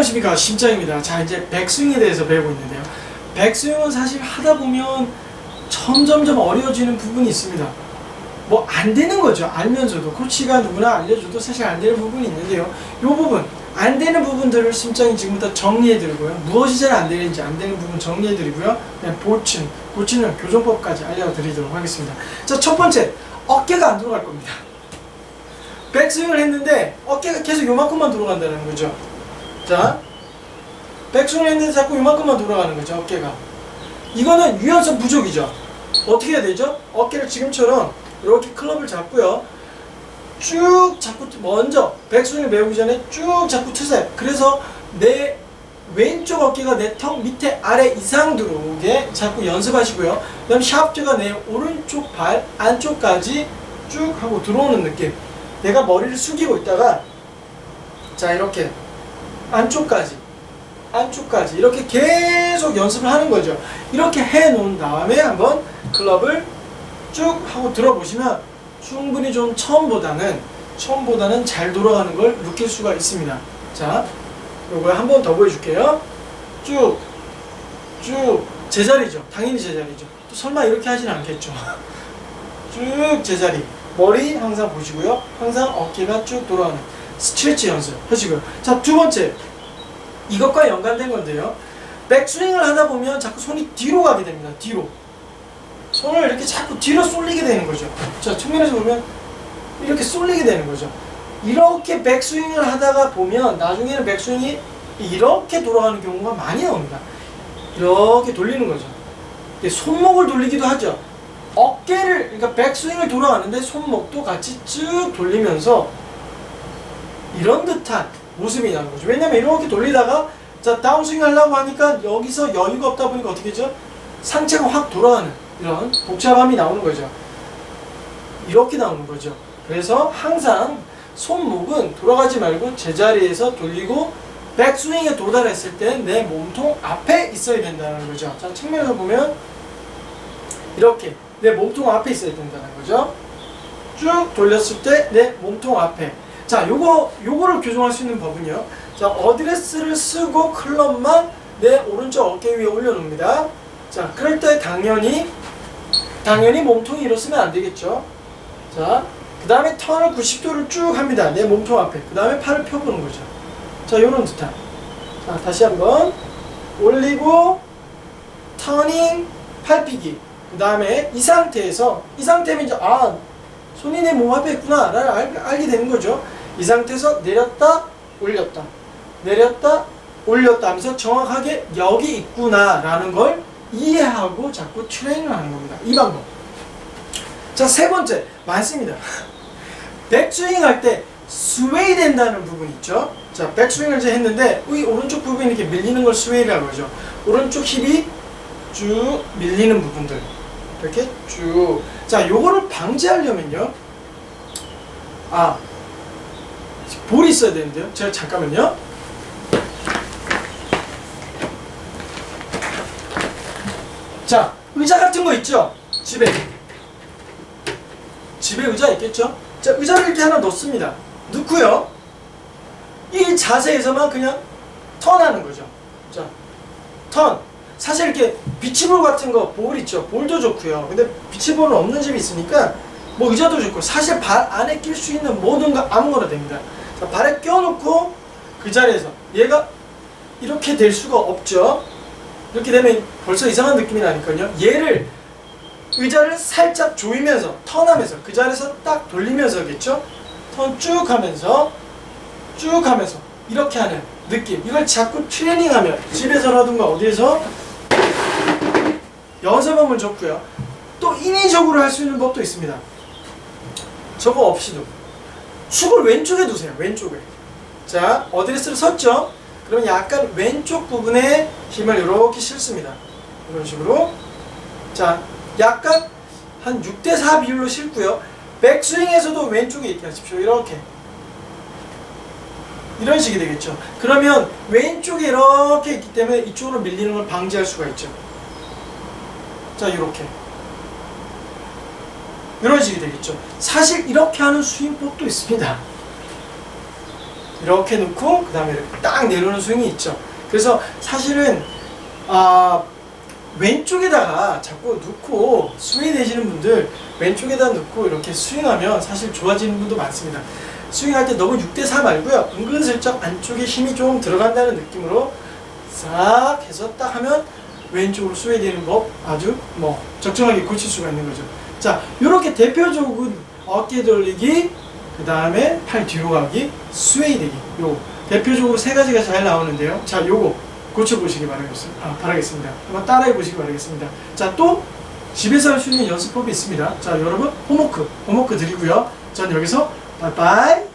안녕하십니까 심장입니다. 자 이제 백스윙에 대해서 배우고 있는데요. 백스윙은 사실 하다 보면 점점점 어려워지는 부분이 있습니다. 뭐 안 되는 거죠. 알면서도 코치가 누구나 알려줘도 사실 안 되는 부분이 있는데요. 이 부분 안 되는 부분들을 심장이 지금부터 정리해드리고요. 무엇이 잘 안 되는지 안 되는 부분 정리해드리고요. 보충, 고치는 교정법까지 알려드리도록 하겠습니다. 자 첫 번째 어깨가 안 돌아갈 겁니다. 백스윙을 했는데 어깨가 계속 요만큼만 돌아간다는 거죠. 자, 백스윙을 했는데 자꾸 요만큼만 돌아가는 거죠, 어깨가. 이거는 유연성 부족이죠. 어떻게 해야 되죠? 어깨를 지금처럼 이렇게 클럽을 잡고요. 쭉 자꾸 먼저 백스윙을 배우기 전에 쭉 자꾸 트세요. 그래서 내 왼쪽 어깨가 내 턱 밑에 아래 이상 들어오게 자꾸 연습하시고요. 그다음 샤프트가 내 오른쪽 발 안쪽까지 쭉 하고 들어오는 느낌. 내가 머리를 숙이고 있다가 자 이렇게 안쪽까지 안쪽까지 이렇게 계속 연습을 하는 거죠. 이렇게 해 놓은 다음에 한번 클럽을 쭉 하고 들어보시면 충분히 좀 처음보다는 처음보다는 잘 돌아가는 걸 느낄 수가 있습니다. 자, 요거 한 번 더 보여줄게요. 쭉, 쭉 제자리죠. 당연히 제자리죠. 또 설마 이렇게 하진 않겠죠. 쭉 제자리. 머리 항상 보시고요. 항상 어깨가 쭉 돌아가는 스트레치 연습 하시고요. 자, 두 번째. 이것과 연관된 건데요. 백스윙을 하다 보면 자꾸 손이 뒤로 가게 됩니다. 뒤로. 손을 이렇게 자꾸 뒤로 쏠리게 되는 거죠. 자, 측면에서 보면 이렇게 쏠리게 되는 거죠. 이렇게 백스윙을 하다가 보면 나중에는 백스윙이 이렇게 돌아가는 경우가 많이 나옵니다. 이렇게 돌리는 거죠. 손목을 돌리기도 하죠. 어깨를 그러니까 백스윙을 돌아가는데 손목도 같이 쭉 돌리면서 이런 듯한 모습이 나는 거죠. 왜냐면 이렇게 돌리다가 자 다운스윙 하려고 하니까 여기서 여유가 없다 보니까 어떻게 죠 상체가 확 돌아가는 이런 복잡함이 나오는 거죠. 이렇게 나오는 거죠. 그래서 항상 손목은 돌아가지 말고 제자리에서 돌리고 백스윙에 도달했을 때 내 몸통 앞에 있어야 된다는 거죠. 자, 측면에서 보면 이렇게 내 몸통 앞에 있어야 된다는 거죠. 쭉 돌렸을 때 내 몸통 앞에. 자, 요거 요거를 교정할 수 있는 법은요. 자, 어드레스를 쓰고 클럽만 내 오른쪽 어깨 위에 올려놓습니다. 자, 그럴 때 당연히 당연히 몸통이 일어서면 안 되겠죠. 자, 그 다음에 턴을 90도를 쭉 합니다. 내 몸통 앞에. 그 다음에 팔을 펴보는 거죠. 자, 요런 듯한. 자, 다시 한번 올리고 터닝 팔피기. 그 다음에 이 상태에서 이 상태면 이제 아 손이 내 몸 앞에 있구나 라를 알, 알게 되는 거죠. 이 상태에서 내렸다 올렸다 내렸다 올렸다 하면서 정확하게 여기 있구나 라는 걸 이해하고 자꾸 트레이닝을 하는 겁니다. 이 방법. 자, 세 번째. 많습니다. 백스윙 할 때 스웨이 된다는 부분 있죠? 자, 백스윙을 이제 했는데, 이 오른쪽 부분이 이렇게 밀리는 걸 스웨이라고 하죠. 오른쪽 힙이 쭉 밀리는 부분들. 이렇게 쭉. 자, 요거를 방지하려면요. 아, 볼이 있어야 되는데요. 제가 잠깐만요. 자, 의자 같은 거 있죠? 집에. 집에 의자 있겠죠? 자, 의자를 이렇게 하나 넣습니다. 넣고요. 이 자세에서만 그냥 턴하는 거죠. 자, 턴. 사실 이렇게 비치볼 같은 거, 볼 있죠? 볼도 좋고요. 근데 비치볼은 없는 집이 있으니까 뭐 의자도 좋고 사실 발 안에 낄 수 있는 모든 거 아무거나 됩니다. 자, 발에 껴놓고 그 자리에서 얘가 이렇게 될 수가 없죠. 이렇게 되면 벌써 이상한 느낌이 나니까요. 얘를 의자를 살짝 조이면서 턴하면서 그 자리에서 딱 돌리면서겠죠. 턴 쭉 하면서 쭉 하면서 이렇게 하는 느낌. 이걸 자꾸 트레이닝하면 집에서라든가 어디에서 연습하면 좋고요. 또 인위적으로 할 수 있는 법도 있습니다. 저거 없이도 축을 왼쪽에 두세요. 왼쪽에. 자, 어드레스를 섰죠? 그러면 약간 왼쪽 부분에 힘을 이렇게 실습니다. 이런 식으로. 자, 약간 한 6대4 비율로 실고요. 백스윙에서도 왼쪽에 있게 하십시오. 이렇게. 이런 식이 되겠죠. 그러면 왼쪽에 이렇게 있기 때문에 이쪽으로 밀리는 걸 방지할 수가 있죠. 자, 이렇게. 이런 식이 되겠죠. 사실 이렇게 하는 스윙법도 있습니다. 이렇게 놓고 그 다음에 딱 내려오는 스윙이 있죠. 그래서 사실은 아 왼쪽에다가 자꾸 놓고 스윙 되시는 분들 왼쪽에다 놓고 이렇게 스윙하면 사실 좋아지는 분도 많습니다. 스윙할 때 너무 6대4 말고요. 은근슬쩍 안쪽에 힘이 좀 들어간다는 느낌으로 싹 해서 딱 하면 왼쪽으로 스웨이 되는 법 아주 뭐 적정하게 고칠 수가 있는 거죠. 자, 이렇게 대표적인 어깨 돌리기, 그 다음에 팔 뒤로 가기, 스웨이 되기. 요 대표적으로 세 가지가 잘 나오는데요. 자, 요거 고쳐보시기 바라겠습니다. 아, 바라겠습니다. 한번 따라해 보시기 바라겠습니다. 자, 또 집에서 할 수 있는 연습법이 있습니다. 자, 여러분 홈워크, 홈워크 드리고요. 전 여기서 바이바이.